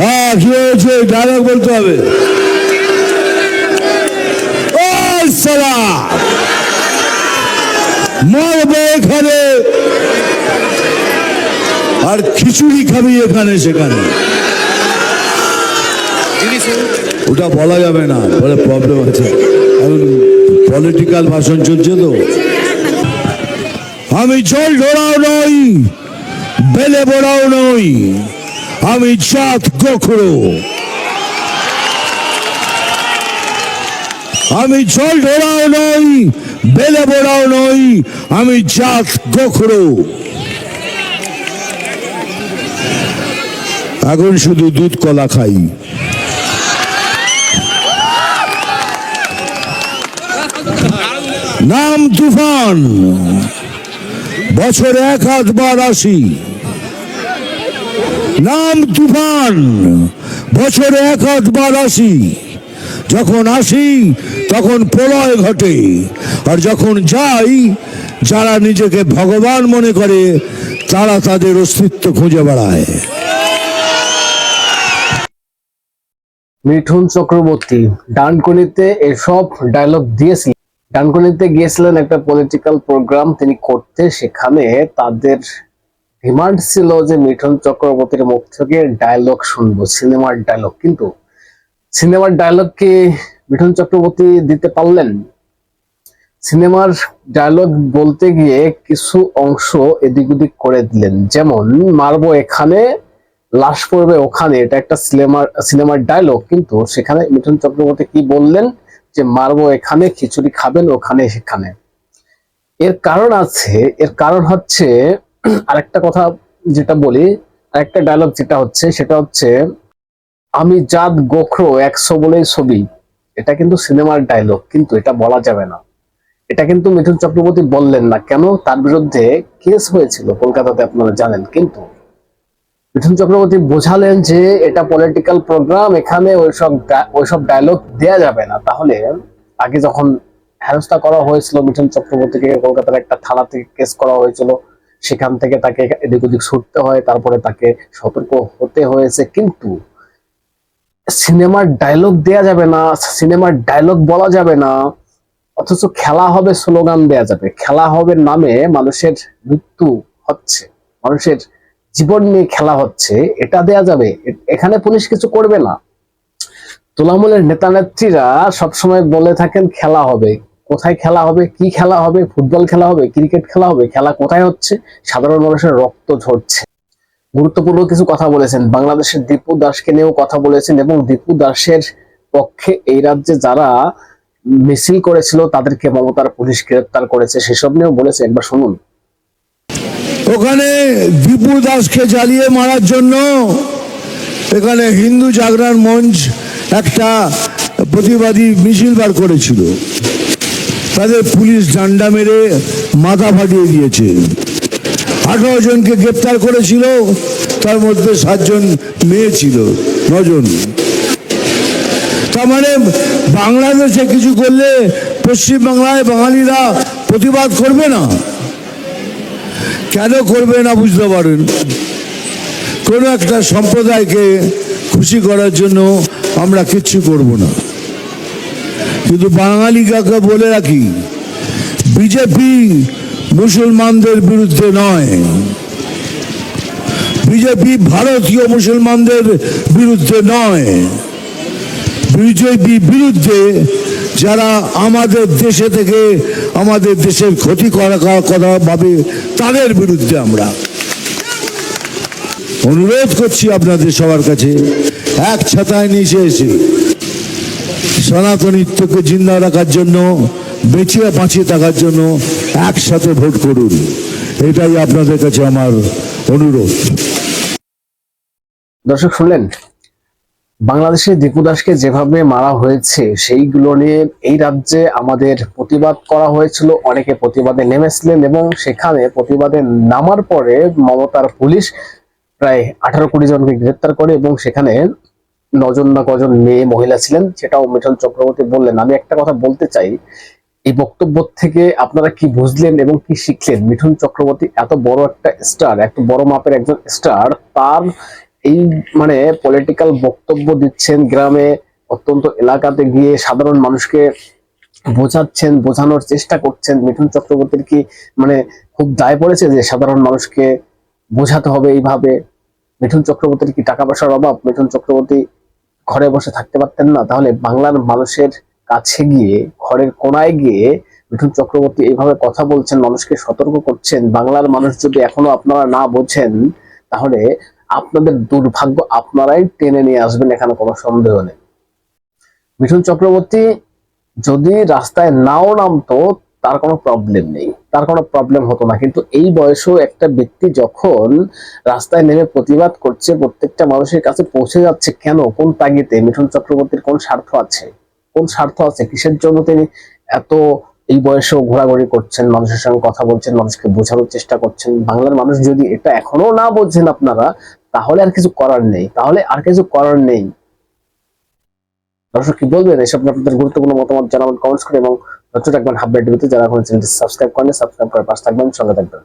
হ্যাঁ কি হয়েছে? ডায়লগ বলতে হবে। সালা! মারবে এখানে। আর খিচুড়ি খাবি এখানে, সেখানে। ওটা বলা যাবে না, বলে প্রবলেম আছে। পলিটিক্যাল ভাষণ চলছে তো। আমি জল ঢোড়াও নই, বেলে বড়াও নই। আমি জাত গোখরো। আমি জল ঢোড়াও নই, বেলে বড়াও নই, আমি জাত গোখরো। এখন শুধু দুধ কলা খাই। নাম তুফান। বছরে এক হাতবার আসি। নাম তুফান। বছরে এক হাতবার আসি। যখন আসি, তখন প্রলয় ঘটে। আর যখন যাই, যারা নিজেকে ভগবান মনে করে, তারা তাদের অস্তিত্ব খুঁজে বেড়ায়। মিঠুন চক্রবর্তী, ডানকুনিতে এসব ডায়লগ দিয়েছিলেন। ডানকুনিতে গিয়েছিলেন একটা পলিটিক্যাল প্রোগ্রাম তিনি করতে। সেখানে তাদের ডিমান্ড ছিল যে মিঠুন চক্রবর্তীর মুখ থেকে ডায়লগ শুনব সিনেমার ডায়লগ কিন্তু সিনেমার ডায়লগ কি মিঠুন চক্রবর্তী দিতে পারলেন? সিনেমার ডায়লগ বলতে গিয়ে কিছু অংশ এদিক ওদিক করে দিলেন। যেমন, মারবো এখানে, লাশ পড়বে ওখানে, এটা একটা সিনেমার সিনেমার ডায়লগ কিন্তু সেখানে মিঠুন চক্রবর্তী কি বললেন? যে মারবো এখানে, খিচুড়ি খাবেন, ওখানে, সেখানে। এর কারণ আছে, এর কারণ হচ্ছে আরেকটা কথা যেটা বলি, আরেকটা ডায়লগ যেটা হচ্ছে, সেটা হচ্ছে আমি জাত গোখরো একশো বলেই ছবি। এটা কিন্তু সিনেমার ডায়লগ কিন্তু এটা বলা যাবে না। এটা কিন্তু মিঠুন চক্রবর্তী বললেন না। কেন? তার বিরুদ্ধে কেস হয়েছিল, কলকাতাতে আপনারা জানেন, কিন্তু মিঠুন চক্রবর্তী বোঝালেন যে এটা পলিটিক্যাল প্রোগ্রাম এখানে ওইসব ওইসব ডায়লগ দেয়া যাবে না। তাহলে আগে যখন হেনস্থা করা হয়েছিল মিঠুন চক্রবর্তীকে, কলকাতার একটা থানা থেকে কেস করা হয়েছিল সেখান থেকে তাকে এদিক ওদিক ছুটতে হয়, তারপরে তাকে সতর্ক হতে হয়েছে। কিন্তু সিনেমার ডায়লগ দেয়া যাবে না, সিনেমার ডায়লগ বলা যাবে না, অথচ খেলা হবে, স্লোগান দেয়া যাবে। খেলা হবে নামে মানুষের মৃত্যু হচ্ছে, মানুষের জীবন নিয়ে খেলা হচ্ছে, এটা দেয়া যাবে। এখানে পুলিশ কিছু করবে না। তোলামূলের নেতা নেত্রীরা সবসময় বলে থাকেন, খেলা হবে। কোথায় খেলা হবে, কি খেলা হবে, ফুটবল খেলা হবে, ক্রিকেট খেলা হবে, খেলা কোথায় হচ্ছে, সাধারণ মানুষের রক্ত ঝরছে। গুরুত্বপূর্ণ কিছু কথা বলেছেন। বাংলাদেশের দীপু দাসকে নিয়েও কথা বলেছেন এবং দীপু দাসের পক্ষে এই রাজ্যে যারা মিছিল করেছিল, তাদেরকে মমতার পুলিশ গ্রেপ্তার করেছে, সেসব নিয়েও বলেছে। একবার শুনুন। ওখানে দীপু দাসকে জ্বালিয়ে মারার জন্য এখানে হিন্দু জাগরণ মঞ্চ একটা প্রতিবাদী মিছিল বার করেছিল। তাদের পুলিশ ডান্ডা মেরে মাথা ফাটিয়ে দিয়েছে। আঠারো জনকে গ্রেপ্তার করেছিল, তার মধ্যে সাতজন মেয়ে ছিল, নজন। তার মানে বাংলাদেশে কিছু করলে পশ্চিমবাংলায় বাঙালিরা প্রতিবাদ করবে না? কেন করবে না বুঝতে পারেন? কোনো একটা সম্প্রদায়কে খুশি করার জন্য আমরা কিচ্ছু করব না। কিন্তু বাঙালি কাকে বলে রাখি? বিজেপি মুসলমানদের বিরুদ্ধে নয়। বিজেপি ভারতীয় মুসলমানদের বিরুদ্ধে নয়। বিজেপি বিরুদ্ধে যারা আমাদের দেশে থেকে আমাদের দেশের ক্ষতি করা কথা ভাবে তাদের বিরুদ্ধে আমরা। অনুরোধ করছি আপনাদের সবার কাছে, এক ছাতায় নিচে এসে। সনাতনিত্বকে জিন্দা রাখার জন্য, বেঁচিয়ে বাঁচিয়ে থাকার জন্য একসাথে ভোট করুন। এটাই আপনাদের কাছে আমার অনুরোধ। দর্শক, শুনলেন? বাংলাদেশে দীপু দাসকে যেভাবে মারা হয়েছে, সেইগুলো নিয়ে এই রাজ্যে আমাদের প্রতিবাদ করা হয়েছিল। অনেকে প্রতিবাদে নেমেছিলেন এবং সেখানে প্রতিবাদে নামার পরে মমতার পুলিশ প্রায় আঠারো কোটি জনকে গ্রেপ্তার করে এবং সেখানে নজন না কজন মেয়ে মহিলা ছিলেন, সেটাও মিঠুন চক্রবর্তী বললেন। আমি একটা কথা বলতে চাই, এই বক্তব্য থেকে আপনারা কি বুঝলেন এবং কি শিখলেন? মিঠুন চক্রবর্তী এত বড় একটা স্টার এত বড় মাপের একজন স্টার তার এই মানে পলিটিক্যাল বক্তব্য দিচ্ছেন গ্রামে, অত্যন্ত এলাকাতে গিয়ে সাধারণ মানুষকে বোঝাচ্ছেন, বোঝানোর চেষ্টা করছেন। মিঠুন চক্রবর্তীর কি মানে খুব দায় পড়েছে যে সাধারণ মানুষকে বোঝাতে হবে এইভাবে? মিঠুন চক্রবর্তীর কি টাকা পয়সার অভাব? মিঠুন চক্রবর্তী ঘরে বসে থাকতে পারতেন না, তাহলে বাংলার মানুষের কাছে গিয়ে, ঘরের কোনায় গিয়ে মিঠুন চক্রবর্তী এইভাবে কথা বলছেন, মানুষকে সতর্ক করছেন, বাংলার মানুষ যদি এখনও আপনারা না বোঝেন, তাহলে আপনাদের দুর্ভাগ্য আপনারাই টেনে নিয়ে আসবেন, এখানে কোনো সন্দেহ নেই। মিঠুন চক্রবর্তী যদি রাস্তায় নাও নামতো তার কোনো প্রবলেম নেই। তার কোনো প্রবলেম হতো না। কিন্তু এই বয়সেও একটা ব্যক্তি যখন রাস্তায় নেমে প্রতিবাদ করছে, প্রত্যেকটা মানুষের কাছে পৌঁছে যাচ্ছে কেন? কোন তাগিতে মিঠুন চক্রবর্তীর কোন স্বার্থ আছে? কোন স্বার্থ আছে? কিসের জন্য তিনি এত এই বয়সেও ঘোরাঘুরি করছেন? মানুষের সঙ্গে কথা বলছেন, মানুষকে বোঝানোর চেষ্টা করছেন। বাংলার মানুষ যদি এটা এখনও না বোঝেন আপনারা, তাহলে আর কিছু করার নেই। তাহলে আর কিছু করার নেই। দর্শক, কি বলবেন? এসব আপনাদের গুরুত্বপূর্ণ মতামত জানাবেন কমেন্টস করে এবং নজর রাখবেন হাববার টিভিতে যারা এখন চ্যানেলটি সাবস্ক্রাইব করেন সাবস্ক্রাইব করে পাশে থাকবেন, সঙ্গে থাকবেন।